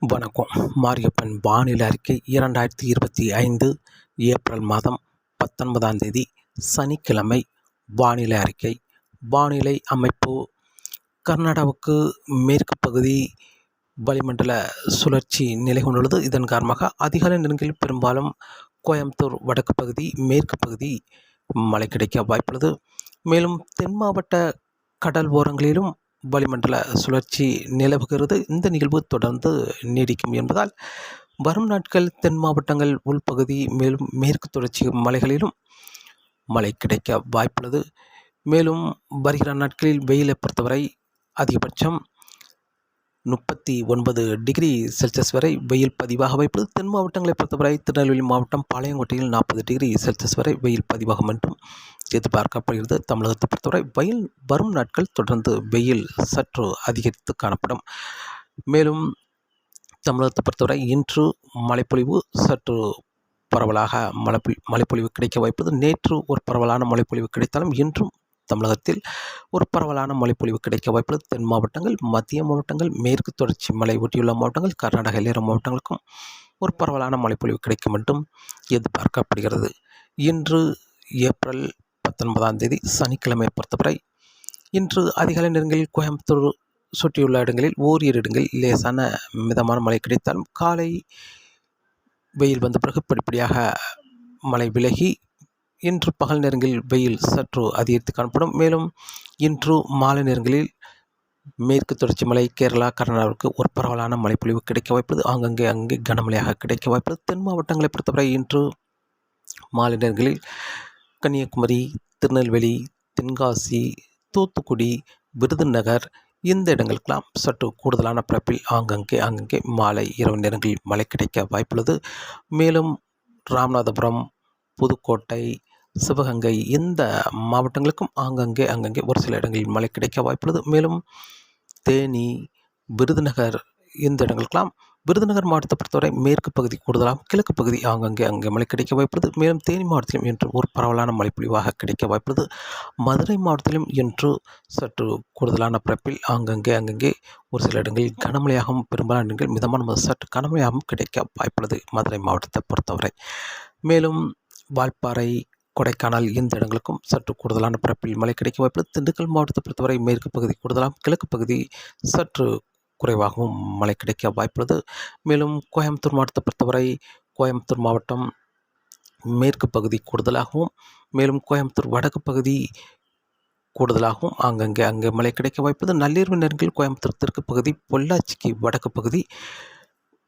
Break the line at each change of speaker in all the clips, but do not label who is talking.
வணக்கம். மாரியப்பன் வானிலை அறிக்கை இரண்டாயிரத்தி இருபத்தி ஐந்து ஏப்ரல் மாதம் பத்தொன்பதாம் தேதி சனிக்கிழமை. வானிலை அறிக்கை. வானிலை அமைப்பு. கர்நாடகாவுக்கு மேற்கு பகுதி வளிமண்டல சுழற்சி நிலை கொண்டுள்ளது. இதன் காரணமாக அதிகாலை நெருங்கில் பெரும்பாலும் கோயம்புத்தூர் வடக்கு பகுதி மேற்கு பகுதி மழை கிடைக்க வாய்ப்புள்ளது. மேலும் தென் மாவட்ட கடல் ஓரங்களிலும் வளிமண்டல சுழற்சி நிலவுகிறது. இந்த நிகழ்வு தொடர்ந்து நீடிக்கும் என்பதால் வரும் நாட்கள் தென் மாவட்டங்கள் உள்பகுதி மேலும் மேற்கு தொடர்ச்சி மலைகளிலும் மழை கிடைக்க வாய்ப்புள்ளது. மேலும் வருகிற நாட்களில் வெயிலை பொறுத்தவரை அதிகபட்சம் முப்பத்தி ஒன்பது டிகிரி செல்சியஸ் வரை வெயில் பதிவாக வாய்ப்புள்ளது. தென் மாவட்டங்களை பொறுத்தவரை திருநெல்வேலி மாவட்டம் பாளையங்கோட்டையில் நாற்பது டிகிரி செல்சியஸ் வரை வெயில் பதிவாகும் என்றும் எதிர்பார்க்கப்படுகிறது. தமிழகத்தை பொறுத்தவரை வெயில் வரும் நாட்கள் தொடர்ந்து வெயில் சற்று அதிகரித்து காணப்படும். மேலும் தமிழகத்தை பொறுத்தவரை இன்று மழைப்பொழிவு சற்று பரவலாக மழை மழைப்பொழிவு கிடைக்க வாய்ப்பது நேற்று ஒரு பரவலான மழைப்பொழிவு கிடைத்தாலும் இன்றும் தமிழகத்தில் ஒரு பரவலான மழைப்பொழிவு கிடைக்க வாய்ப்புள்ளது. தென் மாவட்டங்கள் மத்திய மாவட்டங்கள் மேற்கு தொடர்ச்சி மலை ஒட்டியுள்ள மாவட்டங்கள் கர்நாடக எல்லையோர மாவட்டங்களுக்கும் ஒரு பரவலான மழைப்பொழிவு கிடைக்கும் என்றும் எதிர்பார்க்கப்படுகிறது. இன்று ஏப்ரல் பத்தொன்பதாம் தேதி சனிக்கிழமை பொறுத்தவரை இன்று அதிகாலை நேரங்களில் கோயம்புத்தூர் சுற்றியுள்ள இடங்களில் ஓரிரு இடங்களில் லேசான மிதமான மழை கிடைத்தாலும் காலை வெயில் வந்த பிறகு படிப்படியாக மழை விலகி இன்று பகல் நேரங்களில் வெயில் சற்று அதிகரித்து காணப்படும். மேலும் இன்று மாலை நேரங்களில் மேற்கு தொடர்ச்சி மலை கேரளா கர்நாடகாவுக்கு ஒரு பரவலான மழைப்பொழிவு கிடைக்க வாய்ப்பது ஆங்கங்கே அங்கே கனமழையாக கிடைக்க வாய்ப்பது தென் மாவட்டங்களை பொறுத்தவரை இன்று மாலை நேரங்களில் கன்னியாகுமரி திருநெல்வேலி தென்காசி தூத்துக்குடி விருதுநகர் இந்த இடங்களுக்கெல்லாம் சற்று கூடுதலான பிறப்பில் ஆங்கங்கே அங்கங்கே மாலை இரவு நேரங்களில் மழை கிடைக்க வாய்ப்புள்ளது. மேலும் ராமநாதபுரம் புதுக்கோட்டை சிவகங்கை இந்த மாவட்டங்களுக்கும் ஆங்கங்கே அங்கங்கே ஒரு சில இடங்களில் மழை கிடைக்க வாய்ப்புள்ளது. மேலும் தேனி விருதுநகர் இந்த இடங்களுக்கெல்லாம் விருதுநகர் மாவட்டத்தை பொறுத்தவரை மேற்கு பகுதி கூடுதலாக கிழக்கு பகுதி ஆங்கங்கே அங்கே மழை கிடைக்க வாய்ப்புள்ளது. மேலும் தேனி மாவட்டத்திலும் இன்று ஒரு பரவலான மழைப்பொழிவாக கிடைக்க வாய்ப்புள்ளது. மதுரை மாவட்டத்திலும் இன்று சற்று கூடுதலான பிறப்பில் ஆங்கங்கே அங்கங்கே ஒரு சில இடங்களில் கனமழையாகவும் பெரும்பாலான இடங்களில் மிதமான சற்று கனமழையாகவும் கிடைக்க வாய்ப்புள்ளது மதுரை மாவட்டத்தை பொறுத்தவரை. மேலும் வால்பாறை கொடைக்கானல் இந்த இடங்களுக்கும் சற்று கூடுதலான பிறப்பில் மழை கிடைக்க வாய்ப்புள்ளது. திண்டுக்கல் மாவட்டத்தை பொறுத்தவரை மேற்கு பகுதி கூடுதலாம் கிழக்கு பகுதி சற்று குறைவாகவும் மழை கிடைக்க வாய்ப்புள்ளது. மேலும் கோயம்புத்தூர் மாவட்டத்தை பொறுத்தவரை கோயம்புத்தூர் மாவட்டம் மேற்கு பகுதி கூடுதலாகவும் மேலும் கோயம்புத்தூர் வடக்கு பகுதி கூடுதலாகவும் அங்கங்கே அங்கே மழை கிடைக்க வாய்ப்பது நள்ளிரவு நேரங்களில் கோயம்புத்தூர் தெற்கு பகுதி பொள்ளாச்சிக்கு வடக்கு பகுதி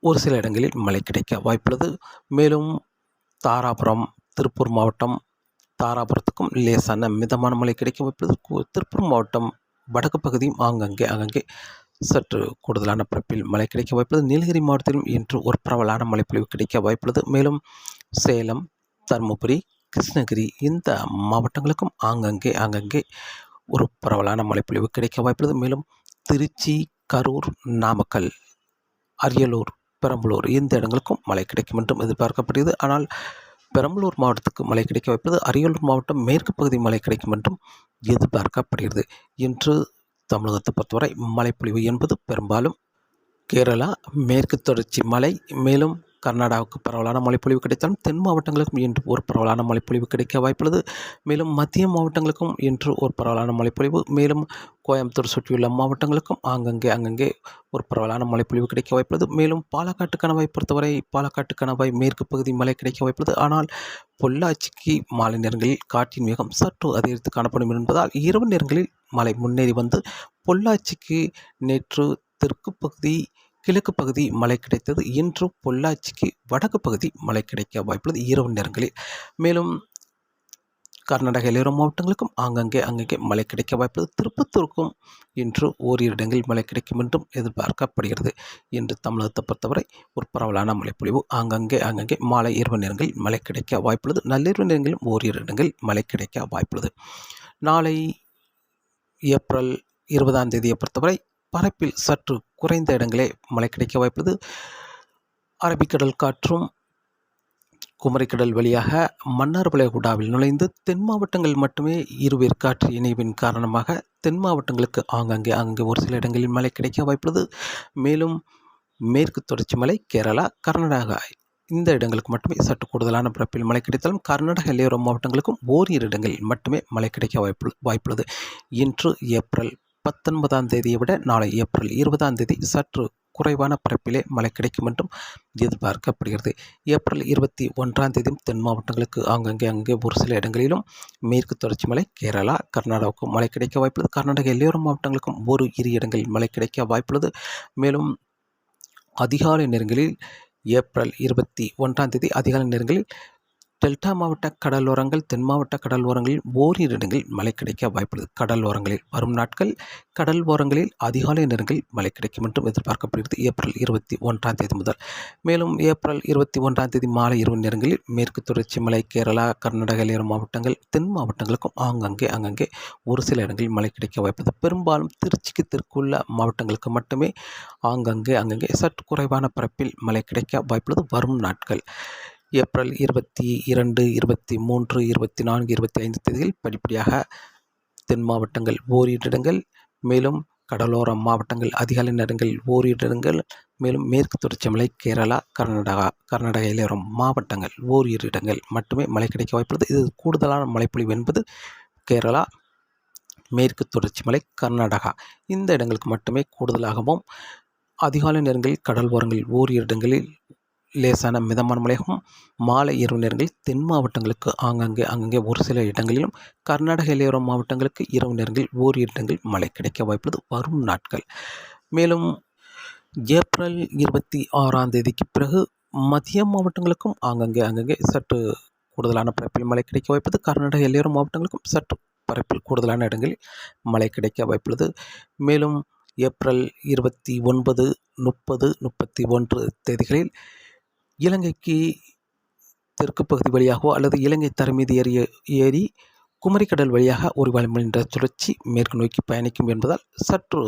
ஒரு சில இடங்களில் மழை கிடைக்க வாய்ப்புள்ளது. மேலும் தாராபுரம் திருப்பூர் மாவட்டம் தாராபுரத்துக்கும் லேசான மிதமான மழை கிடைக்க வாய்ப்புள்ளது. திருப்பூர் மாவட்டம் வடக்கு பகுதியும் ஆங்கங்கே அங்கங்கே சற்று கூடுதலான பரப்பில் மழை கிடைக்க வாய்ப்புள்ளது. நீலகிரி மாவட்டத்திலும் இன்று ஒரு பரவலான மழைப்பொழிவு கிடைக்க வாய்ப்புள்ளது. மேலும் சேலம் தருமபுரி கிருஷ்ணகிரி இந்த மாவட்டங்களுக்கும் ஆங்கங்கே ஆங்கங்கே ஒரு பரவலான மழைப்பொழிவு கிடைக்க வாய்ப்புள்ளது. மேலும் திருச்சி கரூர் நாமக்கல் அரியலூர் பெரம்பலூர் இந்த இடங்களுக்கும் மழை கிடைக்கும் என்றும் எதிர்பார்க்கப்படுகிறது. ஆனால் பெரம்பலூர் மாவட்டத்துக்கு மழை கிடைக்க வாய்ப்புள்ளது. அரியலூர் மாவட்டம் மேற்கு பகுதி மழை கிடைக்கும் என்றும் எதிர்பார்க்கப்படுகிறது. இன்று தமிழகத்தை பொறுத்தவரை மழைப்பொழிவு என்பது பெரும்பாலும் கேரளா மேற்கு தொடர்ச்சி மலை மேலும் கர்நாடகாவுக்கு பரவலான மழைப்பொழிவு கிடைத்தாலும் தென் மாவட்டங்களுக்கும் இன்று ஒரு பரவலான மழைப்பொழிவு கிடைக்க வாய்ப்புள்ளது. மேலும் மத்திய மாவட்டங்களுக்கும் இன்று ஒரு பரவலான மழைப்பொழிவு மேலும் கோயம்புத்தூர் சுற்றியுள்ள மாவட்டங்களுக்கும் ஆங்கங்கே அங்கங்கே ஒரு பரவலான மழைப்பொழிவு கிடைக்க வாய்ப்புள்ளது. மேலும் பாலக்காட்டு கணவாய் பொறுத்தவரை பாலக்காட்டு கணவாய் மேற்கு பகுதி மழை கிடைக்க வாய்ப்புள்ளது. ஆனால் பொள்ளாச்சிக்கு மாலை நேரங்களில் காற்றின் வேகம் சற்று அதிகரித்து காணப்படும் என்பதால் இரவு நேரங்களில் மலை முன்னேறி வந்து பொள்ளாச்சிக்கு நேற்று தெற்கு பகுதி கிழக்கு பகுதி மழை கிடைத்தது. இன்று பொள்ளாச்சிக்கு வடக்கு பகுதி மழை கிடைக்க வாய்ப்புள்ளது. இரவு நேரங்களில். மேலும் கர்நாடக எல்லோரும் மாவட்டங்களுக்கும் ஆங்கங்கே அங்கங்கே மழை கிடைக்க வாய்ப்புள்ளது. திருப்பத்தூருக்கும் இன்று ஓரிரு இடங்களில் மழை கிடைக்கும் என்றும் எதிர்பார்க்கப்படுகிறது. இன்று தமிழகத்தை பொறுத்தவரை ஒரு பரவலான மழைப்பொழிவு. ஆங்கங்கே அங்கங்கே மாலை இரவு நேரங்களில் மழை கிடைக்க வாய்ப்புள்ளது. நள்ளிரவு நேரங்களிலும் ஓரிரு இடங்களில் மழை கிடைக்க வாய்ப்புள்ளது. நாளை ஏப்ரல் இருபதாம் தேதியை பொறுத்தவரை பரப்பில் சற்று குறைந்த இடங்களே மழை கிடைக்க வாய்ப்புள்ளது. அரபிக்கடல் காற்றும் குமரிக்கடல் வழியாக மன்னார் வளைகுடாவில் நுழைந்து தென் மாவட்டங்கள் மட்டுமே இருவேர் காற்று இணைவின் காரணமாக தென் மாவட்டங்களுக்கு ஆங்காங்கே அங்கே ஒரு சில இடங்களில் மழை கிடைக்க வாய்ப்புள்ளது. மேலும் மேற்கு தொடர்ச்சி மலை கேரளா கர்நாடகா இந்த இடங்களுக்கு மட்டுமே சற்று கூடுதலான பரப்பில் மழை கிடைத்தாலும் கர்நாடக எல்லையோர மாவட்டங்களுக்கும் ஓரிரு இடங்களில் மட்டுமே மழை கிடைக்க வாய்ப்பு வாய்ப்புள்ளது. இன்று ஏப்ரல் பத்தொன்பதாம் தேதியை விட நாளை ஏப்ரல் இருபதாம் தேதி சற்று குறைவான பரப்பிலே மழை கிடைக்கும் என்றும் எதிர்பார்க்கப்படுகிறது. ஏப்ரல் இருபத்தி ஒன்றாம் தேதி தென் மாவட்டங்களுக்கு ஆங்கங்கே அங்கே ஒரு சில இடங்களிலும் மேற்கு தொடர்ச்சி மலை கேரளா கர்நாடகாவுக்கும் மழை கிடைக்க வாய்ப்புள்ளது. கர்நாடக எல்லையோர மாவட்டங்களுக்கும் ஒரு இரு இடங்களில் மழை கிடைக்க வாய்ப்புள்ளது. மேலும் அதிகாலை நேரங்களில் ஏப்ரல் இருபத்தி ஒன்றாம் தேதி அதிகாலை நேரங்களில் டெல்டா மாவட்ட கடலோரங்கள் தென் மாவட்ட கடலோரங்களில் ஓரிரு இடங்களில் மழை கிடைக்க வாய்ப்புள்ளது. கடலோரங்களில் வரும் நாட்கள் கடல் ஓரங்களில் அதிகாலை நேரங்களில் மழை கிடைக்கும் என்றும் எதிர்பார்க்கப்படுகிறது. ஏப்ரல் இருபத்தி ஒன்றாம் தேதி முதல். மேலும் ஏப்ரல் இருபத்தி ஒன்றாம் தேதி மாலை இரவு நேரங்களில் மேற்கு தொடர்ச்சி மலை கேரளா கர்நாடக எல்லையோர மாவட்டங்கள் தென் மாவட்டங்களுக்கும் ஆங்கங்கே அங்கங்கே ஒரு சில இடங்களில் மழை கிடைக்க வாய்ப்புள்ளது. பெரும்பாலும் திருச்சிக்கு தெற்குள்ள மாவட்டங்களுக்கு மட்டுமே ஆங்கங்கே அங்கங்கே சற்று குறைவான பரப்பில் மழை கிடைக்க வாய்ப்புள்ளது. வரும் நாட்கள் ஏப்ரல் இருபத்தி இரண்டு இருபத்தி மூன்று இருபத்தி நான்கு இருபத்தி ஐந்து தேதியில் படிப்படியாக தென் மாவட்டங்கள் ஓரிரு இடங்கள் மேலும் கடலோர மாவட்டங்கள் அதிகாலை நேரங்களில் ஓரிரு இடங்கள் மேலும் மேற்கு தொடர்ச்சி மலை கேரளா கர்நாடகா கர்நாடக இளையோரம் மாவட்டங்கள் ஓரிரு இடங்கள் மட்டுமே மழை கிடைக்க வாய்ப்புள்ளது இது கூடுதலான மழைப்பொழிவு என்பது கேரளா மேற்கு தொடர்ச்சி மலை கர்நாடகா. இந்த இடங்களுக்கு மட்டுமே கூடுதலாகவும் அதிகாலை நேரங்களில் கடல் ஓரங்களில் ஓரிரு இடங்களில் லேசான மிதமான மழையாகவும் மாலை இரவு நேரங்களில் தென் மாவட்டங்களுக்கு ஆங்காங்கே அங்கங்கே ஒரு சில இடங்களிலும் கர்நாடக எல்லையோர மாவட்டங்களுக்கு இரவு நேரங்களில் ஓரிரு இடங்களில் மழை கிடைக்க வாய்ப்புள்ளது வரும் நாட்கள். மேலும் ஏப்ரல் இருபத்தி ஆறாம் தேதிக்கு பிறகு மத்திய மாவட்டங்களுக்கும் ஆங்கங்கே அங்கங்கே சற்று கூடுதலான பரப்பில் மழை கிடைக்க வாய்ப்பது கர்நாடக எல்லையோர மாவட்டங்களுக்கும் சற்று பரப்பில் கூடுதலான இடங்களில் மழை கிடைக்க வாய்ப்புள்ளது. மேலும் ஏப்ரல் இருபத்தி ஒன்பது முப்பது முப்பத்தி ஒன்று தேதிகளில் இலங்கைக்கு தெற்கு பகுதி வழியாகவோ அல்லது இலங்கை தரை மீது ஏறிய ஏறி குமரிக்கடல் வழியாக ஒரு வளிமண்டல சுழற்சி மேற்கு நோக்கி பயணிக்கும் என்பதால் சற்று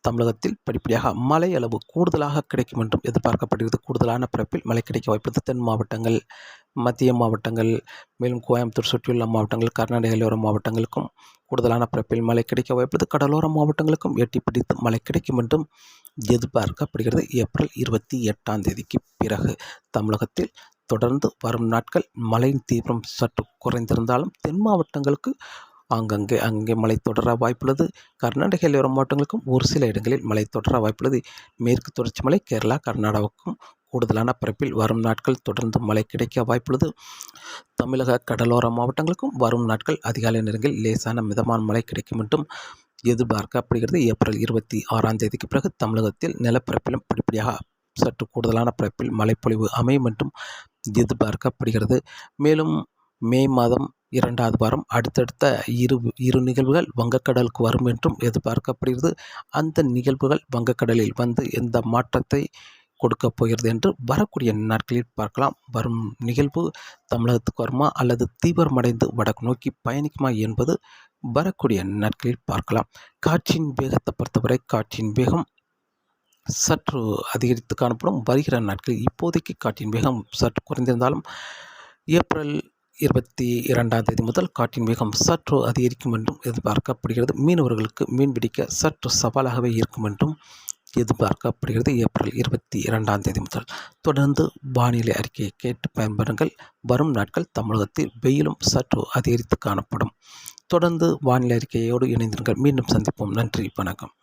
தமிழகத்தில் படிப்படியாக மழை அளவு கூடுதலாக கிடைக்கும் என்றும் எதிர்பார்க்கப்படுகிறது. கூடுதலான பரப்பில் மழை கிடைக்க வாய்ப்பது தென் மாவட்டங்கள் மத்திய மாவட்டங்கள் மேலும் கோயம்புத்தூர் சுற்றியுள்ள மாவட்டங்கள் கர்நாடக மாவட்டங்களுக்கும் கூடுதலான பரப்பில் மழை கிடைக்க வாய்ப்பது கடலோர மாவட்டங்களுக்கும் எட்டி பிடித்து மழை கிடைக்கும் என்றும் எதிர்பார்க்கப்படுகிறது ஏப்ரல் இருபத்தி எட்டாம் தேதிக்கு பிறகு தமிழகத்தில் தொடர்ந்து வரும் நாட்கள் மழையின் தீவிரம் சற்று குறைந்திருந்தாலும் தென் மாவட்டங்களுக்கு ஆங்கங்கே அங்கே மழை தொடர வாய்ப்புள்ளது. கர்நாடக எல்லையோர மாவட்டங்களுக்கும் ஒரு சில இடங்களில் மழை தொடர வாய்ப்புள்ளது. மேற்கு தொடர்ச்சி மலை கேரளா கர்நாடகாவுக்கும் கூடுதலான பரப்பில் வரும் நாட்கள் தொடர்ந்து மழை கிடைக்க வாய்ப்புள்ளது. தமிழக கடலோர மாவட்டங்களுக்கும் வரும் நாட்கள் அதிகாலை நேரங்களில் லேசான மிதமான மழை கிடைக்கும் என்றும் எதிர்பார்க்கப்படுகிறது ஏப்ரல் இருபத்தி ஆறாம் தேதிக்கு பிறகு தமிழகத்தில் நிலப்பரப்பிலும் படிப்படியாக சற்று கூடுதலான பரப்பில் மழைப்பொழிவு அமையும் என்றும் எதிர்பார்க்கப்படுகிறது மேலும் மே மாதம் இரண்டாவது வாரம் அடுத்தடுத்த இரு இரு நிகழ்வுகள் வங்கக்கடலுக்கு வரும் என்றும் எதிர்பார்க்கப்படுகிறது. அந்த நிகழ்வுகள் வங்கக்கடலில் வந்து எந்த மாற்றத்தை கொடுக்க போகிறது என்று வரக்கூடிய நாட்களில் பார்க்கலாம். வரும் நிகழ்வு தமிழகத்துக்கு வருமா அல்லது தீவிரமடைந்து வடக்கு நோக்கி பயணிக்குமா என்பது வரக்கூடிய நாட்களில் பார்க்கலாம். காற்றின் வேகத்தை பொறுத்தவரை காற்றின் வேகம் சற்று அதிகரித்து காணப்படும். வருகிற நாட்களில் இப்போதைக்கு காற்றின் வேகம் சற்று குறைந்திருந்தாலும் ஏப்ரல் இருபத்தி இரண்டாம் தேதி முதல் காற்றின் வேகம் சற்று அதிகரிக்கும் என்றும் எதிர்பார்க்கப்படுகிறது. மீனவர்களுக்கு மீன் பிடிக்க சற்று சவாலாகவே இருக்கும் என்றும் எதிர்பார்க்கப்படுகிறது. ஏப்ரல் இருபத்தி இரண்டாம் தேதி முதல் தொடர்ந்து வானிலை அறிக்கையை கேட்டு பயன்பெறுங்கள் வரும் நாட்கள் தமிழகத்தில் வெயிலும் சற்று அதிகரித்து காணப்படும். தொடர்ந்து வானிலை அறிக்கையோடு இணைந்திருங்கள். மீண்டும் சந்திப்போம். நன்றி. வணக்கம்.